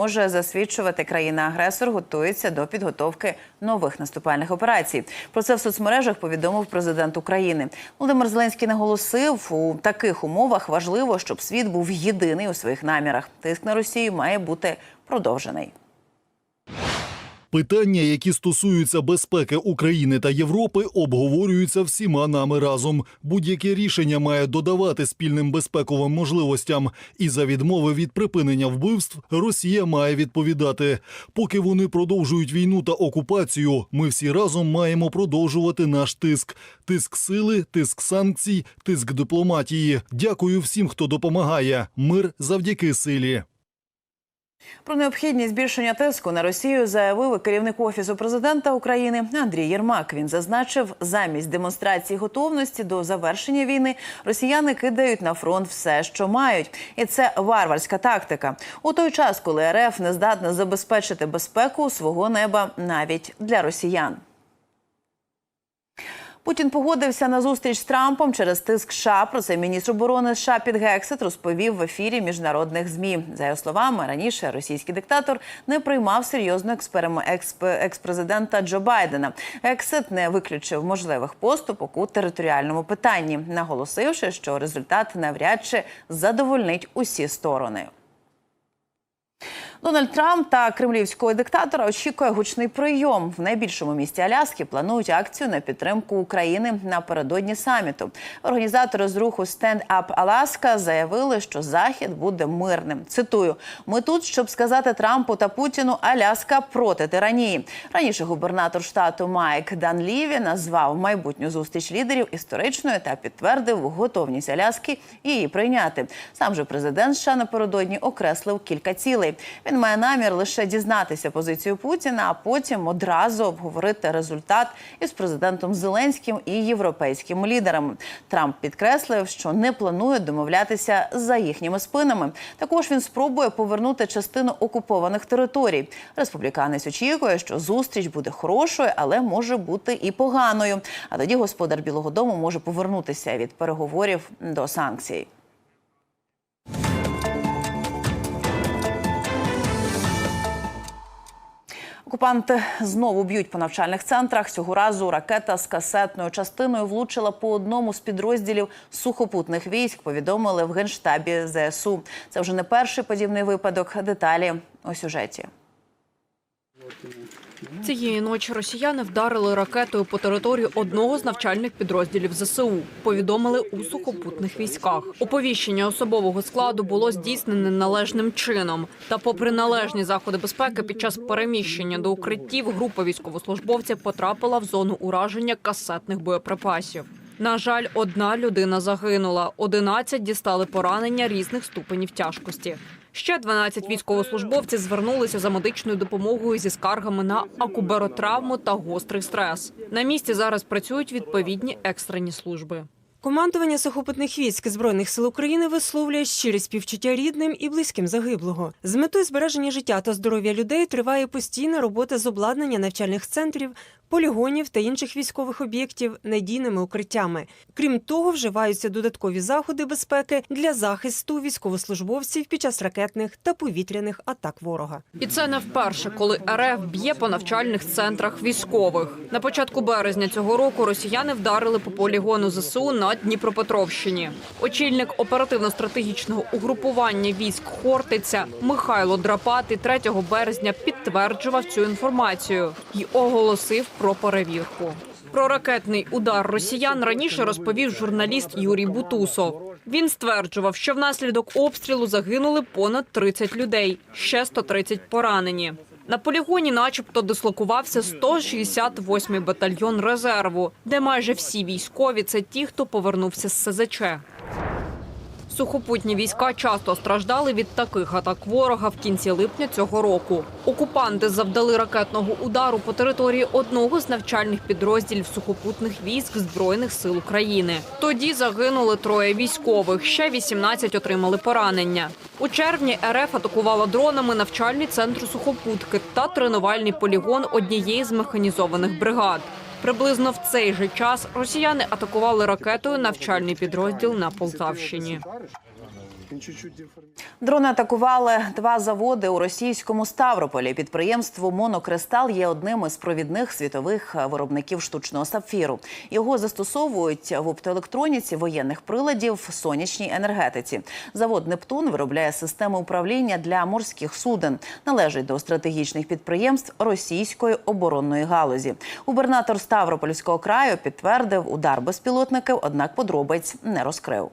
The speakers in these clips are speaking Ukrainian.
Може засвідчувати країна-агресор готується до підготовки нових наступальних операцій. Про це в соцмережах повідомив президент України. Володимир Зеленський наголосив, у таких умовах важливо, щоб світ був єдиний у своїх намірах. Тиск на Росію має бути продовжений. Питання, які стосуються безпеки України та Європи, обговорюються всіма нами разом. Будь-яке рішення має додавати спільним безпековим можливостям. І за відмови від припинення вбивств Росія має відповідати. Поки вони продовжують війну та окупацію, ми всі разом маємо продовжувати наш тиск: тиск сили, тиск санкцій, тиск дипломатії. Дякую всім, хто допомагає. Мир завдяки силі. Про необхідність збільшення тиску на Росію заявив керівник офісу президента України Андрій Єрмак. Він зазначив, замість демонстрації готовності до завершення війни росіяни кидають на фронт все, що мають, і це варварська тактика. У той час, коли РФ не здатна забезпечити безпеку свого неба навіть для росіян. Путін погодився на зустріч з Трампом через тиск США. Про це міністр оборони США Піт Гексет розповів в ефірі міжнародних змі. За його словами, раніше російський диктатор не приймав серйозно екс-президента Джо Байдена. Гексет не виключив можливих поступок у територіальному питанні, наголосивши, що результат навряд чи задовольнить усі сторони. Дональд Трамп та кремлівського диктатора очікує гучний прийом. В найбільшому місті Аляски планують акцію на підтримку України напередодні саміту. Організатори з руху Stand Up Alaska заявили, що захід буде мирним. Цитую: ми тут, щоб сказати Трампу та Путіну, Аляска проти тиранії. Раніше губернатор штату Майк Данліві назвав майбутню зустріч лідерів історичною та підтвердив готовність Аляски її прийняти. Сам же президент США напередодні окреслив кілька цілей. Він має намір лише дізнатися позицію Путіна, а потім одразу обговорити результат із президентом Зеленським і європейськими лідерами. Трамп підкреслив, що не планує домовлятися за їхніми спинами. Також він спробує повернути частину окупованих територій. Республіканець очікує, що зустріч буде хорошою, але може бути і поганою. А тоді господар Білого Дому може повернутися від переговорів до санкцій. Окупанти знову б'ють по навчальних центрах. Цього разу ракета з касетною частиною влучила по одному з підрозділів сухопутних військ. Повідомили в генштабі ЗСУ. Це вже не перший подібний випадок. Деталі у сюжеті. Цієї ночі росіяни вдарили ракетою по території одного з навчальних підрозділів ЗСУ. Повідомили у сухопутних військах. Оповіщення особового складу було здійснене належним чином. Та, попри належні заходи безпеки, під час переміщення до укриттів група військовослужбовців потрапила в зону ураження касетних боєприпасів. На жаль, одна людина загинула, 11 дістали поранення різних ступенів тяжкості. Ще 12 військовослужбовців звернулися за медичною допомогою зі скаргами на акуберотравму та гострий стрес. На місці зараз працюють відповідні екстрені служби. Командування сухопутних військ збройних сил України висловлює щирі співчуття рідним і близьким загиблого. З метою збереження життя та здоров'я людей триває постійна робота з обладнання навчальних центрів, полігонів та інших військових об'єктів надійними укриттями. Крім того, вживаються додаткові заходи безпеки для захисту військовослужбовців під час ракетних та повітряних атак ворога. І це не вперше, коли РФ б'є по навчальних центрах військових. На початку березня цього року росіяни вдарили по полігону ЗСУ на Дніпропетровщині. Очільник оперативно-стратегічного угрупування військ Хортиця Михайло Драпати 3 березня підтверджував цю інформацію і оголосив про перевірку. Про ракетний удар росіян раніше розповів журналіст Юрій Бутусов. Він стверджував, що внаслідок обстрілу загинули понад 30 людей, ще 130 поранені. На полігоні, начебто, дислокувався 168-й батальйон резерву, де майже всі військові це ті, хто повернувся з СЗЧ. Сухопутні війська часто страждали від таких атак ворога в кінці липня цього року. Окупанти завдали ракетного удару по території одного з навчальних підрозділів сухопутних військ Збройних сил України. Тоді загинули троє військових, ще 18 отримали поранення. У червні РФ атакувала дронами навчальний центр сухопутки та тренувальний полігон однієї з механізованих бригад. Приблизно в цей же час росіяни атакували ракетою навчальний підрозділ на Полтавщині. Дрони атакували два заводи у російському Ставрополі. Підприємство Монокристал є одним із провідних світових виробників штучного сапфіру. Його застосовують в оптоелектроніці, воєнних приладів, сонячній енергетиці. Завод Нептун виробляє системи управління для морських суден. Належить до стратегічних підприємств російської оборонної галузі. Губернатор Ставропольського краю підтвердив удар безпілотників, однак подробиць не розкрив.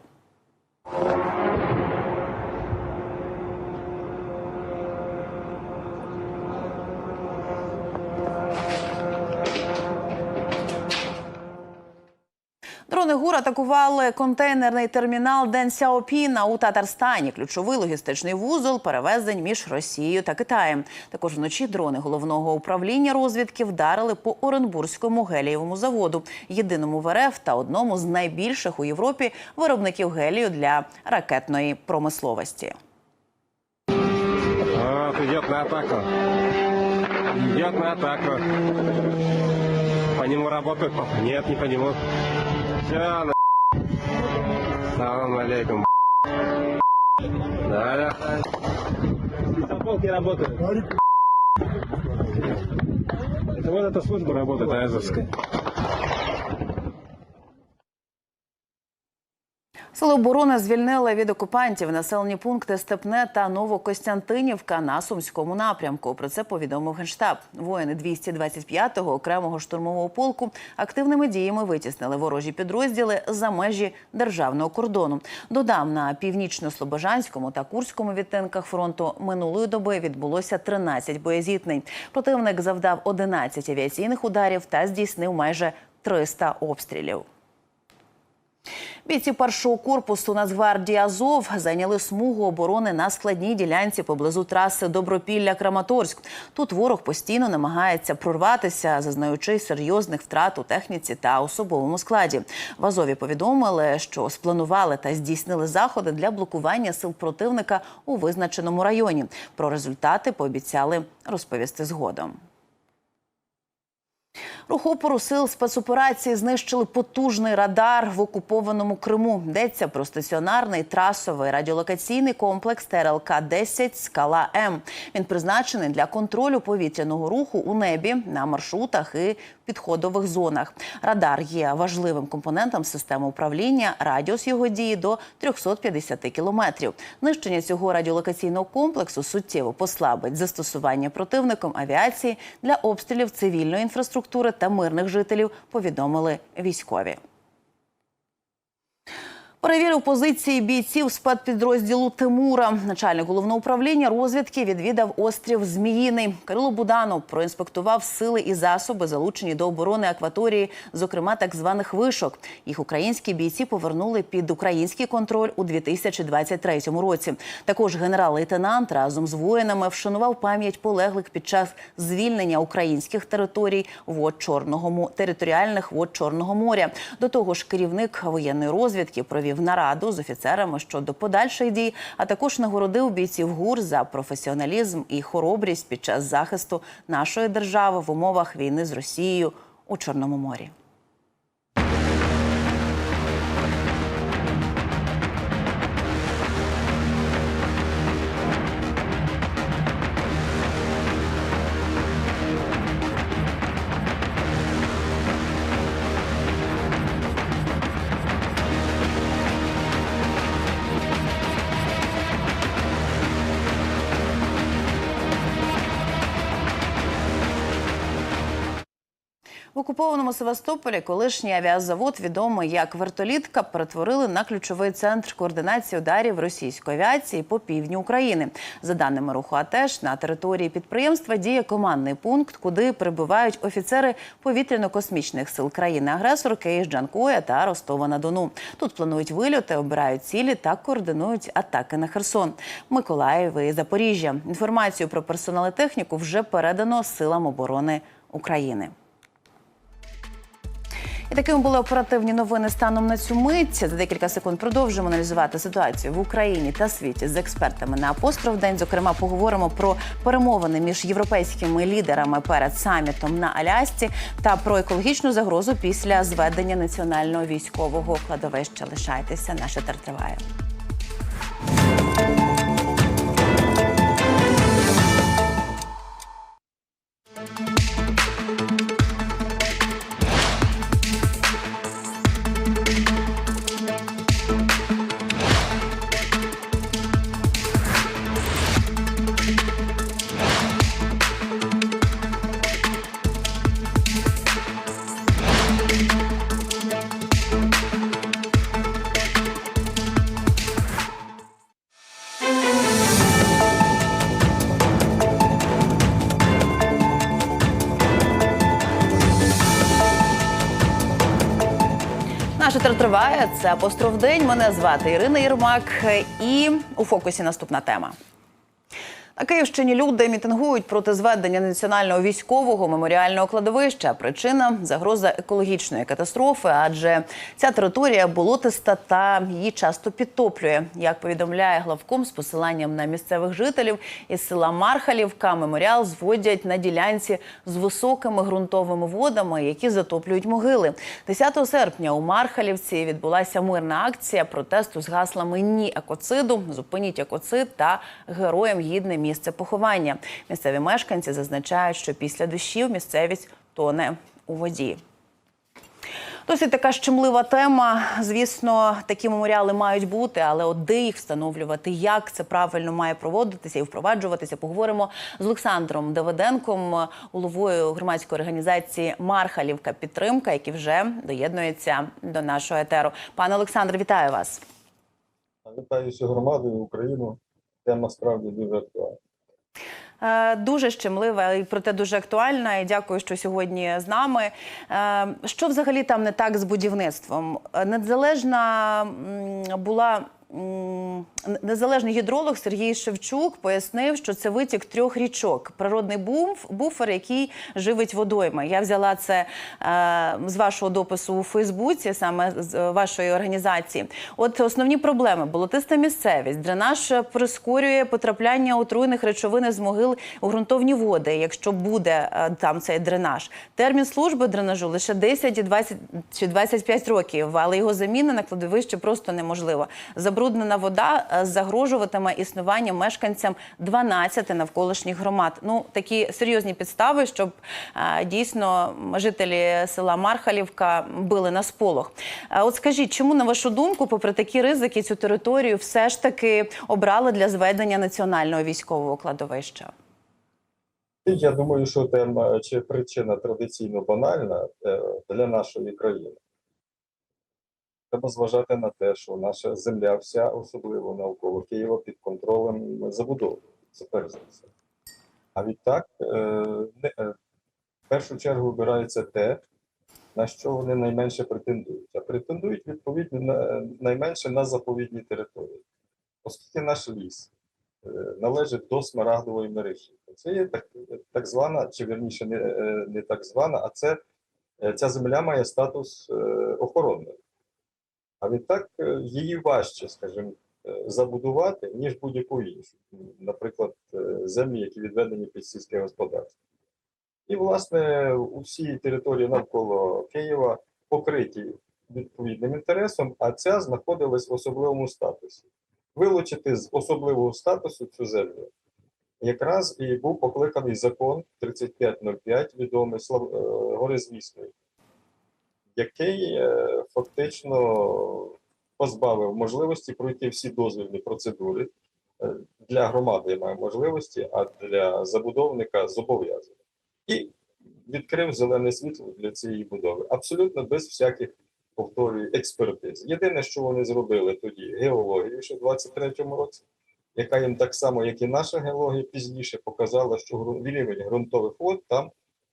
Дрони ГУР атакували контейнерний термінал Ден Сяопіна у Татарстані. Ключовий логістичний вузол перевезень між Росією та Китаєм. Також вночі дрони головного управління розвідки вдарили по Оренбурзькому гелієвому заводу, єдиному в РФ та одному з найбільших у Європі виробників гелію для ракетної промисловості. Вот, идет на атаку. По нему работают? Нет, не по нему. Все, на... Салам алейкум. Да, да. Заполки работают. Это вот эта служба работает, Азовская. Сили оборони звільнили від окупантів населені пункти Степне та Новокостянтинівка на сумському напрямку. Про це повідомив генштаб. Воїни 225-го окремого штурмового полку активними діями витіснили ворожі підрозділи за межі державного кордону. Додам на північно-слобожанському та курському відтинках фронту минулої доби відбулося 13 боєзітнень. Противник завдав 11 авіаційних ударів та здійснив майже 300 обстрілів. Бійці першого корпусу Нацгвардії Азов зайняли смугу оборони на складній ділянці поблизу траси Добропілля-Краматорськ. Тут ворог постійно намагається прорватися, зазнаючи серйозних втрат у техніці та особовому складі. В Азові повідомили, що спланували та здійснили заходи для блокування сил противника у визначеному районі. Про результати пообіцяли розповісти згодом. Рухопору сил спецоперації знищили потужний радар в окупованому Криму. Йдеться про стаціонарний трасовий радіолокаційний комплекс ТРЛК 10 Скала М. Він призначений для контролю повітряного руху у небі на маршрутах і підходових зонах. Радар є важливим компонентом системи управління. Радіус його дії до 350 кілометрів. Нищення цього радіолокаційного комплексу суттєво послабить застосування противником авіації для обстрілів цивільної інфраструктури та мирних жителів. Повідомили військові. Перевірив позиції бійців спецпідрозділу Тимура. Начальник головного управління розвідки відвідав острів Зміїний. Кирило Буданов проінспектував сили і засоби, залучені до оборони акваторії, зокрема так званих вишок. Їх українські бійці повернули під український контроль у 2023 році. Також генерал-лейтенант разом з воїнами вшанував пам'ять полеглих під час звільнення українських територій вод Чорного територіальних вод Чорного моря. До того ж, керівник воєнної розвідки провів нараду з офіцерами щодо подальших дій, а також нагородив бійців ГУР за професіоналізм і хоробрість під час захисту нашої держави в умовах війни з Росією у Чорному морі. Окупованому Севастополі колишній авіазавод, відомий як вертолітка, перетворили на ключовий центр координації ударів російської авіації по півдню України. За даними руху АТЕШ, на території підприємства діє командний пункт, куди прибувають офіцери повітряно-космічних сил країни-агресорки із Джанкоя та Ростова на Дону. Тут планують вильоти, обирають цілі та координують атаки на Херсон, Миколаїв і Запоріжжя. Інформацію про персонал і техніку вже передано силам оборони України. І такими були оперативні новини станом на цю мить. За декілька секунд продовжимо аналізувати ситуацію в Україні та світі з експертами на апостроф день. Зокрема, поговоримо про перемовини між європейськими лідерами перед самітом на Алясці та про екологічну загрозу після зведення національного військового кладовища. Лишайтеся, наш етер триває. Це апостроф день. Мене звати Ірина Єрмак. І у фокусі наступна тема. На Київщині люди мітингують проти зведення національного військового меморіального кладовища. Причина загроза екологічної катастрофи, адже ця територія болотиста та її часто підтоплює. Як повідомляє главком з посиланням на місцевих жителів із села Мархалівка, меморіал зводять на ділянці з високими ґрунтовими водами, які затоплюють могили. 10 серпня у Мархалівці відбулася мирна акція протесту з гаслами Ні екоциду, зупиніть екоцид та героям гідне місце поховання. Місцеві мешканці зазначають, що після дощів місцевість тоне у воді. Досить така щемлива тема. Звісно, такі меморіали мають бути, але от де їх встановлювати, як це правильно має проводитися і впроваджуватися. Поговоримо з Олександром Давиденком, головою громадської організації Мархалівка Підтримка, який вже доєднується до нашого етеру. Пане Олександр, вітаю вас. Вітаю всю громаду Україну. Тема справді дуже актуальна. Е, Дуже щемлива і проте дуже актуальна. І дякую, що сьогодні з нами. Е, Що взагалі там не так з будівництвом? Е, Незалежна була. Незалежний гідролог Сергій Шевчук пояснив, що це витік трьох річок. Природний буф, буфер, який живить водойми. Я взяла це е, з вашого допису у Фейсбуці, саме з е, вашої організації. От основні проблеми: болотиста місцевість, дренаж прискорює потрапляння отруйних речовин з могил у ґрунтовні води, якщо буде е, там цей дренаж. Термін служби дренажу лише 10 і 20 чи 25 років, але його заміна на кладовище просто неможлива. Забруднена вода е, загрожуватиме існування мешканцям 12 навколишніх громад. Ну такі серйозні підстави, щоб е, дійсно жителі села Мархалівка били на сполох. Е, От скажіть, чому на вашу думку, попри такі ризики, цю територію все ж таки обрали для зведення національного військового кладовища? Я думаю, що тема чи причина традиційно банальна для нашої країни. Треба зважати на те, що наша земля вся, особливо навколо Києва, під контролем забудови. Це перш за все. А відтак, е, е, в першу чергу вибирається те, на що вони найменше претендують. А претендують відповідно на, найменше на заповідні території. Оскільки наш ліс е, належить до смарагдової мережі. Це є так, так звана, чи верніше не, не так звана, а це ця земля має статус охоронної. А відтак е, її важче, скажімо, е, забудувати, ніж будь-яку іншу. Наприклад, е, землі, які відведені під сільське господарство. І, власне, усі території навколо Києва покриті відповідним інтересом, а ця знаходилась в особливому статусі. Вилучити з особливого статусу цю землю якраз і був покликаний закон 3505, відомий е, горизвісний, який фактично позбавив можливості пройти всі дозвільні процедури. Е, Для громади я маю можливості, а для забудовника зобов'язання. І відкрив зелене світло для цієї будови. Абсолютно без всяких повторюю експертиз. Єдине, що вони зробили тоді геологію ще в 23-му році, яка їм так само, як і наша геологія, пізніше показала, що рівень ґрунтових вод там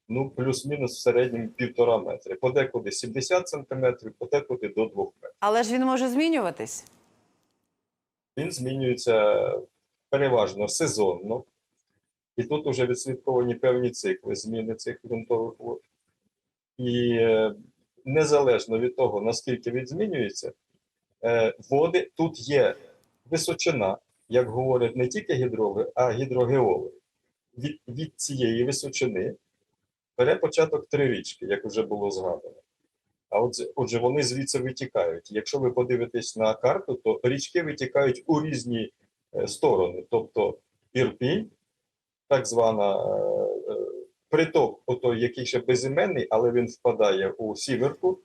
ну плюс-мінус в середньому півтора метри, подекуди 70 сантиметрів, подекуди до 2 метрів. Але ж він може змінюватись. Він змінюється переважно сезонно, і тут вже відслідковані певні цикли зміни цих ґрунтових вод. І е, незалежно від того, наскільки він змінюється, е, води тут є височина, як говорять не тільки гідрологи, а гідрогеологи. Від, від цієї височини бере початок три річки, як вже було згадано. А отже, отже, вони звідси витікають. Якщо ви подивитесь на карту, то річки витікають у різні е, сторони. Тобто Ірпінь, так звана е, е, приток, отой, який ще безіменний, але він впадає у Сіверку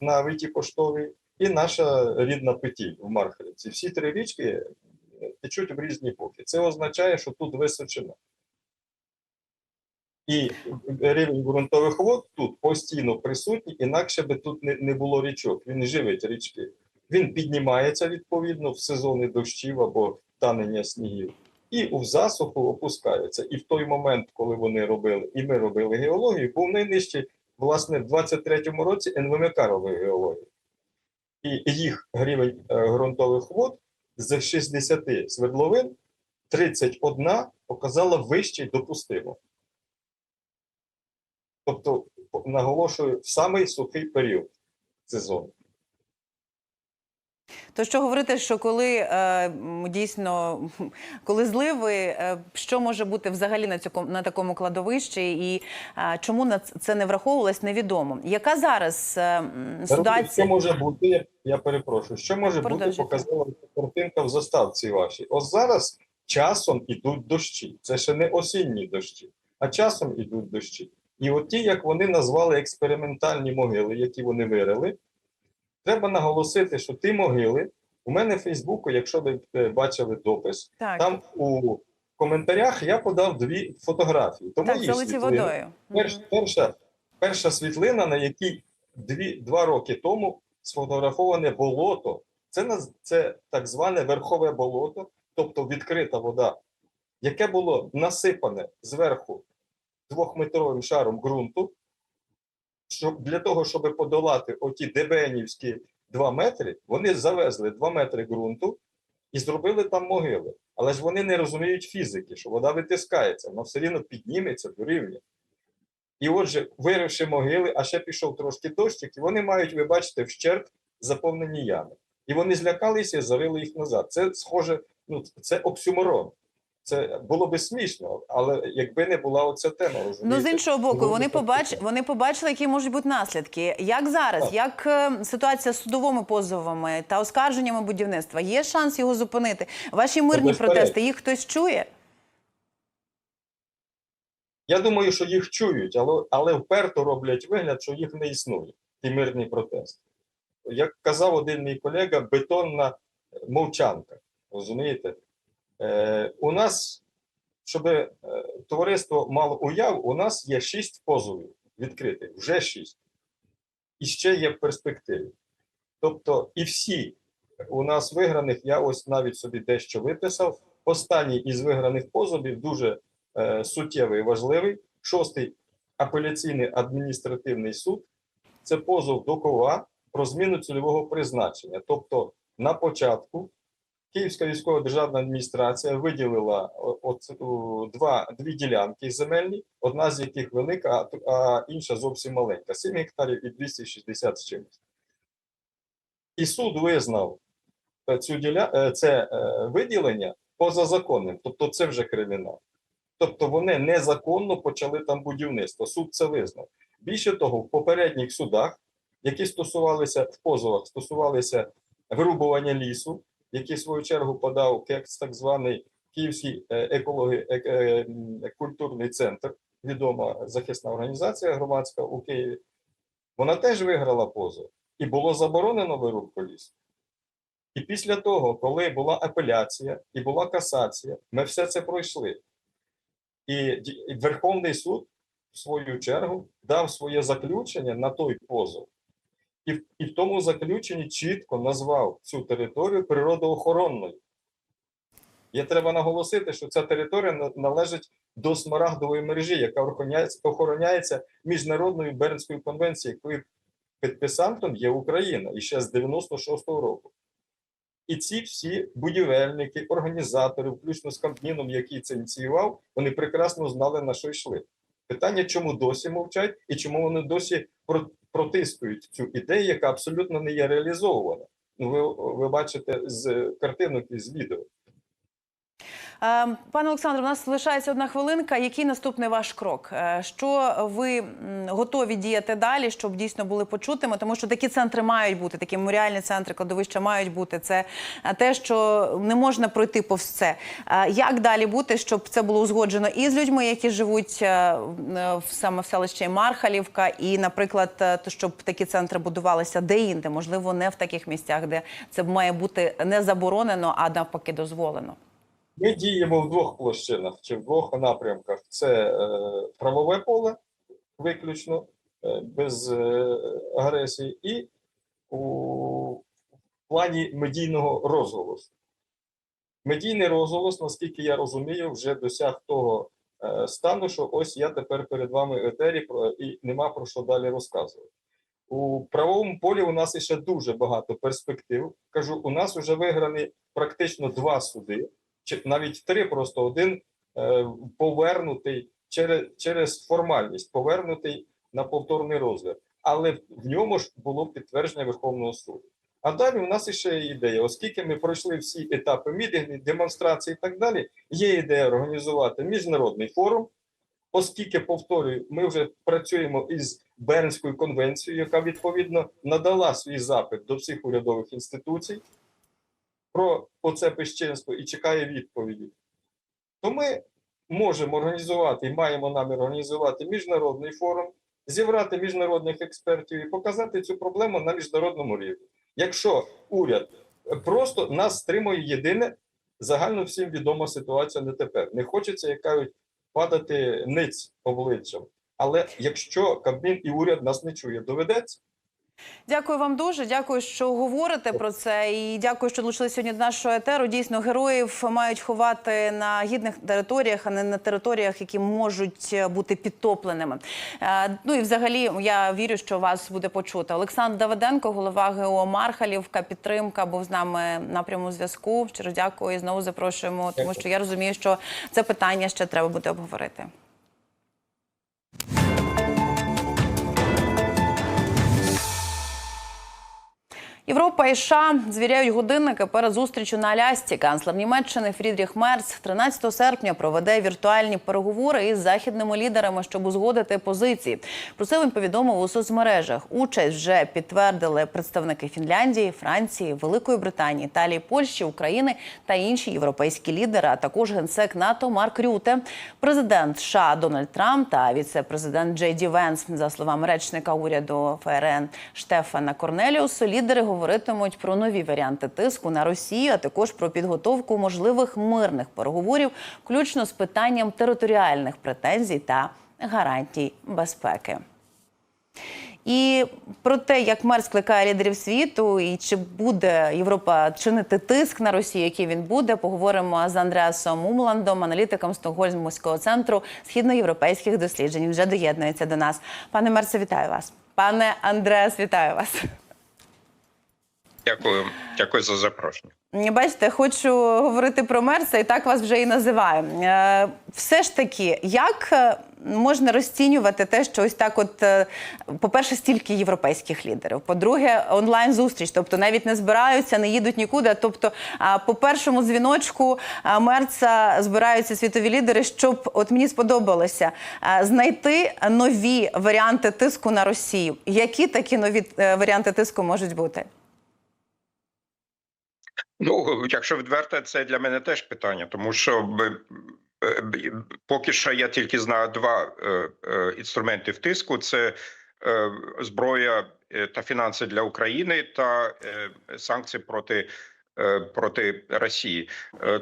на виті поштовий, і наша рідна Петіль в Мархалівці. Всі три річки е, течуть в різні боки. Це означає, що тут височина. І рівень ґрунтових вод тут постійно присутній, інакше би тут не, не було річок. Він живить річки. Він піднімається відповідно в сезони дощів або танення снігів, і у засуху опускається. І в той момент, коли вони робили, і ми робили геологію, був найнижчий, власне, в 23-му році НВМК робив геологію. і їх рівень е, ґрунтових вод з 60 свердловин 31 показала вищий допустимо. Тобто, наголошую, в самий сухий період сезону. То що говорити, що коли е, дійсно коли зливи, е, що може бути взагалі на цьому на такому кладовищі, і е, чому на це не враховувалось, невідомо. Яка зараз е, м, Що ситуація? може бути, я перепрошую, що може бути, показала картинка в заставці вашій. Ось зараз часом ідуть дощі. Це ще не осінні дощі, а часом ідуть дощі. І от ті, як вони назвали експериментальні могили, які вони вирили, треба наголосити, що ті могили у мене в Фейсбуку, якщо ви е, бачили допис, Так, там у коментарях я подав дві фотографії. Тому так їх залиті водою. Перш, перша, перша світлина, на якій дві, два роки тому сфотографоване болото, це, це так зване верхове болото, тобто відкрита вода, яке було насипане зверху двохметровим шаром ґрунту, щоб, для того, щоб подолати оті дебенівські 2 метри, вони завезли 2 метри ґрунту і зробили там могили. Але ж вони не розуміють фізики, що вода витискається, вона все рівно підніметься до рівня. І отже, виривши могили, а ще пішов трошки дощик, і вони мають, ви бачите, вщерб заповнені ями. І вони злякалися і зарили їх назад. Це схоже, ну це оксюморон. Це було би смішно, але якби не була оця тема, Ну, з іншого боку, вони побач... вони побачили, які можуть бути наслідки. Як зараз, Так. як е, ситуація з судовими позовами та оскарженнями будівництва? Є шанс його зупинити? Ваші мирні протести, їх хтось чує? Я думаю, що їх чують, але, але вперто роблять вигляд, що їх не існує, ті мирні протести. Як казав один мій колега, бетонна мовчанка. Розумієте? Е, у нас, щоб е, товариство мало уяв, у нас є шість позовів відкритих, вже шість. І ще є в перспективі. Тобто, і всі у нас виграних, я ось навіть собі дещо виписав. Останній із виграних позовів дуже е, суттєвий і важливий. Шостий апеляційний адміністративний суд це позов до КОВА про зміну цільового призначення. Тобто, на початку Київська військова державна адміністрація виділила о- оце, два, дві ділянки земельні, одна з яких велика, а, інша зовсім маленька 7 гектарів і 260 з чимось. І суд визнав цю діля... е, це е, виділення позазаконним, тобто це вже кримінал. Тобто вони незаконно почали там будівництво. Суд це визнав. Більше того, в попередніх судах, які стосувалися в позовах, стосувалися вирубування лісу, який в свою чергу подав КЕКС, так званий Київський е, екологи... е- е- культурний центр, відома захисна організація громадська у Києві. Вона теж виграла позов і було заборонено вирубку лісу. І після того, коли була апеляція і була касація, ми все це пройшли. І Верховний суд, в свою чергу, дав своє заключення на той позов. І, в- і в тому заключенні чітко назвав цю територію природоохоронною. Є треба наголосити, що ця територія належить до смарагдової мережі, яка охороняється, Міжнародною Бернською конвенцією, якою підписантом є Україна і ще з 96-го року. І ці всі будівельники, організатори, включно з Кабміном, який це ініціював, вони прекрасно знали, на що йшли. Питання, чому досі мовчать і чому вони досі протискують цю ідею, яка абсолютно не є реалізована. Ну, ви, ви бачите з картинок і з відео. Е, Пане Олександре, у нас лишається одна хвилинка. Який наступний ваш крок? Е, Що ви готові діяти далі, щоб дійсно були почутими? Тому що такі центри мають бути, такі меморіальні центри, кладовища мають бути. Це е, те, що не можна пройти повз це. Е, Як далі бути, щоб це було узгоджено і з людьми, які живуть саме в селищі Мархалівка, і, наприклад, щоб такі центри будувалися де-інде, можливо, не в таких місцях, де це має бути не заборонено, а навпаки дозволено. Ми діємо в двох площинах чи в двох напрямках: це е, правове поле, виключно е, без е, агресії, і у плані медійного розголосу. Медійний розголос, наскільки я розумію, вже досяг того стану, що ось я тепер перед вами етері і нема про що далі розказувати. У правовому полі у нас ще дуже багато перспектив. Кажу, у нас вже виграні практично два суди, чи навіть три, просто один е, повернутий через, через формальність, повернутий на повторний розгляд. Але в ньому ж було підтвердження Верховного суду. А далі у нас іще є ідея, оскільки ми пройшли всі етапи мітингів, демонстрацій і так далі, є ідея організувати міжнародний форум, оскільки, повторюю, ми вже працюємо із Бернською конвенцією, яка відповідно надала свій запит до всіх урядових інституцій про оце безчинство і чекає відповіді. То ми можемо організувати і маємо намір організувати міжнародний форум, зібрати міжнародних експертів і показати цю проблему на міжнародному рівні. Якщо уряд просто нас стримує єдине загально всім відома ситуація не тепер. Не хочеться, як кажуть, падати ниць обличчям. Але якщо Кабмін і уряд нас не чує, доведеться. Дякую вам дуже. Дякую, що говорите про це. І дякую, що долучилися сьогодні до нашого етеру. Дійсно, героїв мають ховати на гідних територіях, а не на територіях, які можуть бути підтопленими. Е, Ну і взагалі я вірю, що вас буде почуто. Олександр Давиденко, голова ГО Мархалівка, підтримка був з нами на прямому зв'язку. Щиро дякую. І знову запрошуємо, тому що я розумію, що це питання ще треба буде обговорити. Європа і США звіряють годинники перед зустрічю на Алясці. Канцлер Німеччини Фрідріх Мерц 13 серпня проведе віртуальні переговори із західними лідерами, щоб узгодити позиції. Про це він повідомив у соцмережах. Участь вже підтвердили представники Фінляндії, Франції, Великої Британії, Італії, Польщі, України та інші європейські лідери, а також генсек НАТО Марк Рюте, президент США Дональд Трамп та віце-президент Джей Ді Венс. За словами речника уряду ФРН Штефана Корнеліусу, лідери говоритимуть про нові варіанти тиску на Росію, а також про підготовку можливих мирних переговорів, включно з питанням територіальних претензій та гарантій безпеки. І про те, як мер скликає лідерів світу, і чи буде Європа чинити тиск на Росію, який він буде, поговоримо з Андреасом Умландом, аналітиком Стокгольмського центру східноєвропейських досліджень. Він Вже доєднується до нас. Пане Мерсе, вітаю вас. Пане Андреас, вітаю вас. Дякую, дякую за запрошення. Бачите, хочу говорити про Мерса, і так вас вже і називаю. Е, Все ж таки, як е, можна розцінювати те, що ось так, от, е, по-перше, стільки європейських лідерів, по-друге, онлайн зустріч, тобто навіть не збираються, не їдуть нікуди. Тобто, по першому дзвіночку Мерца збираються світові лідери, щоб от мені сподобалося знайти нові варіанти тиску на Росію. Які такі нові варіанти тиску можуть бути? Ну, якщо відверто, це для мене теж питання, тому що е, поки що я тільки знаю два е, е, інструменти втиску: це зброя та фінанси для України та санкції проти. Проти Росії,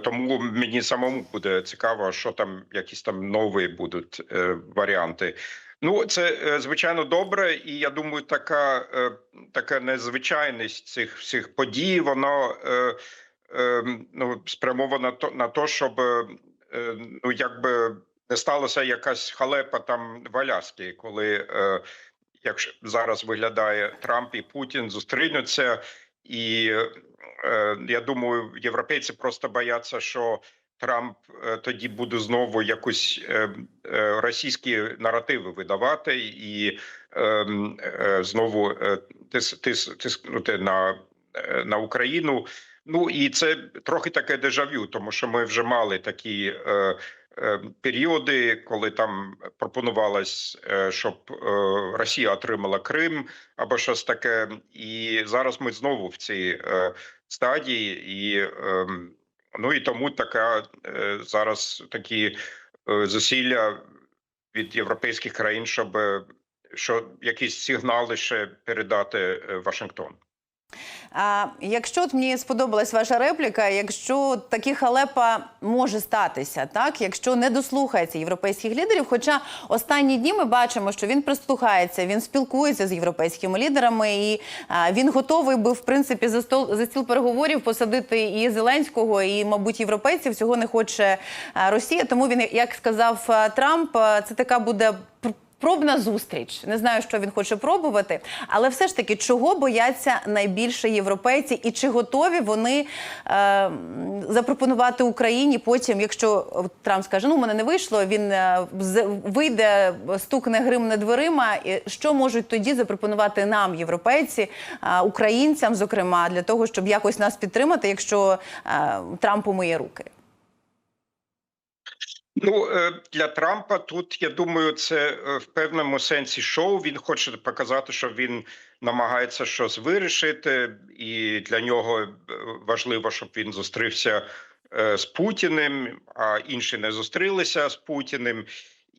тому мені самому буде цікаво, що там якісь там нові будуть варіанти. Ну, це е, звичайно добре, і я думаю, така, е, така незвичайність цих всіх подій, воно е, ну, спрямовано то- на те, щоб ну, якби не сталося якась халепа там в Аляскі, коли якщо зараз виглядає Трамп і Путін зустрінуться, і я думаю, європейці просто бояться, що Трамп е, тоді буде знову якусь е, е, російські наративи видавати і знову тис, тис, тиснути на, на Україну. Ну і це трохи таке дежавю, тому що ми вже мали такі періоди, коли там пропонувалось, щоб Росія отримала Крим або щось таке. І зараз ми знову в цій стадії, і е, ну і тому така е, зараз такі е, зусилля від європейських країн, щоб е, що якісь сигнали ще передати Вашингтон. А, якщо от мені сподобалась ваша репліка, якщо такі халепа може статися, так якщо не дослухається європейських лідерів, хоча останні дні ми бачимо, що він прислухається, він спілкується з європейськими лідерами, і а, він готовий би в принципі за стол за стіл переговорів посадити і Зеленського, і мабуть європейців цього не хоче Росія. Тому він, як сказав Трамп, це така буде. Пр- пробна зустріч. Не знаю, що він хоче пробувати, але все ж таки, чого бояться найбільше європейці, і чи готові вони е, запропонувати Україні потім, якщо Трамп скаже, ну у мене не вийшло, він е, вийде, стукне гримне дверима. і Що можуть тоді запропонувати нам, європейці, е, українцям, зокрема, для того, щоб якось нас підтримати, якщо е, Трамп умиє руки? Ну е, для Трампа тут я думаю, це е, в певному сенсі шоу. Він хоче показати, що він намагається щось вирішити, і для нього е, важливо, щоб він зустрівся з Путіним, а інші не зустрілися з Путіним.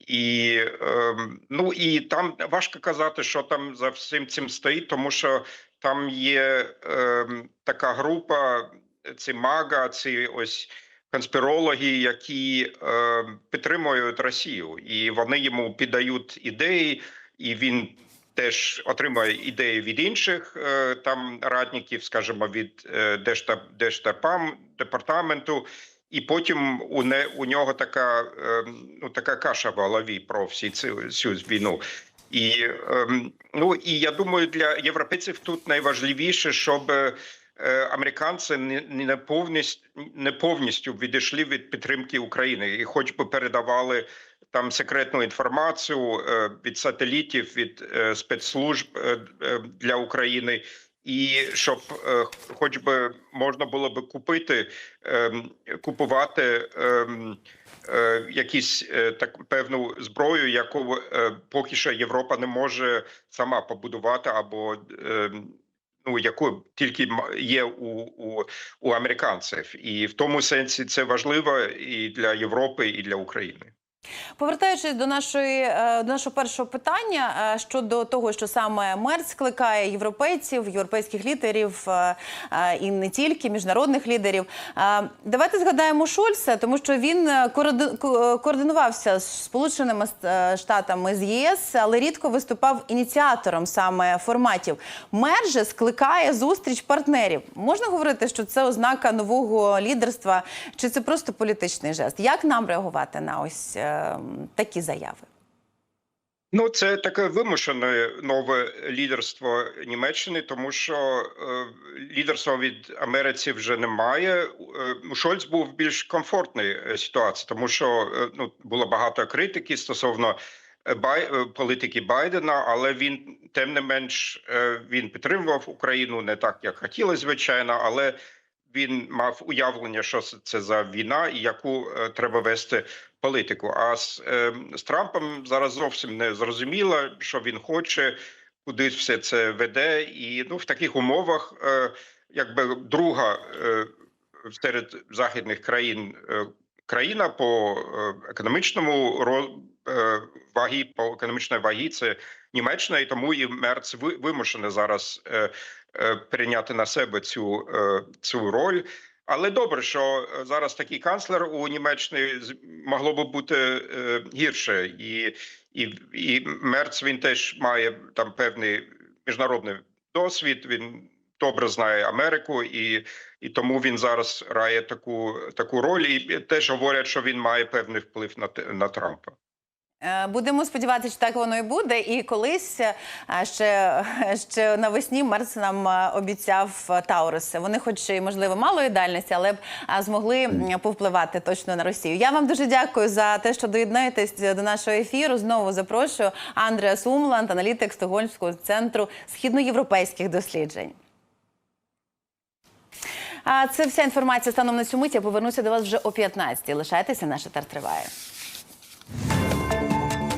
І ем, ну і там важко казати, що там за всім цим стоїть, тому що там є ем, така група, ці мага, ці ось конспірологи, які е, підтримують Росію, і вони йому піддають ідеї, і він теж отримує ідеї від інших е, там радників, скажімо, від е, Держта- Держдепам- департаменту. І потім у не у нього така е, ну така каша в голові про всі цю, цю війну. І ем, ну і я думаю, для європейців тут найважливіше, щоб е, американці не, повністю не повністю відійшли від підтримки України, і хоч би передавали там секретну інформацію е, від сателітів, від е, спецслужб е, е, для України. І щоб е, хоч би можна було би купити, ем, купувати ем, е, якісь е, так певну зброю, яку е, поки що Європа не може сама побудувати, або ем, ну яку тільки є у, у, у американців, і в тому сенсі це важливо і для Європи, і для України. Повертаючись до нашої е, до нашого першого питання е, щодо того, що саме Мерц скликає європейців, європейських лідерів е, і не тільки міжнародних лідерів. Давайте згадаємо Шольца, тому що він координувався з Сполученими Штатами з ЄС, але рідко виступав ініціатором саме форматів. Мерц же скликає зустріч партнерів. Можна говорити, що це ознака нового лідерства, чи це просто політичний жест? Як нам реагувати на ось такі заяви? Ну, це таке вимушене нове лідерство Німеччини, тому що е, лідерства від Америці вже немає. Е, Шольц був більш комфортній е, ситуації, тому що е, ну було багато критики стосовно е, Бай, е, політики Байдена, але він тим не менш е, він підтримував Україну не так, як хотілося, звичайно, але він мав уявлення, що це за війна і яку е, треба вести політику. А з, е, з Трампом зараз зовсім не зрозуміло, що він хоче, куди все це веде. І ну в таких умовах, е, якби друга серед західних країн країна по економічному ро, е, вагі, по економічної вагі, це Німеччина, і тому і Мерц ви- вимушений зараз е, е, прийняти на себе цю, е, цю роль. Але добре, що зараз такий канцлер у Німеччині могло би бути е, гірше, і, і, і Мерц він теж має там певний міжнародний досвід. Він добре знає Америку, і, і тому він зараз грає таку, таку роль. І теж говорять, що він має певний вплив на, на Трампа. Е, Будемо сподіватися, що так воно і буде. І колись е, ще, ще навесні Мерц нам е, обіцяв Тауруси. Вони, хоч і можливо малої дальності, але б змогли повпливати точно на Росію. Я вам дуже дякую за те, що доєднаєтесь до нашого ефіру. Знову запрошую Андреас Умланд, аналітик Стокгольмського центру східноєвропейських досліджень. А це вся інформація станом на цю мить. Я повернуся до вас вже о 15-й. Лишайтеся, наш етер триває.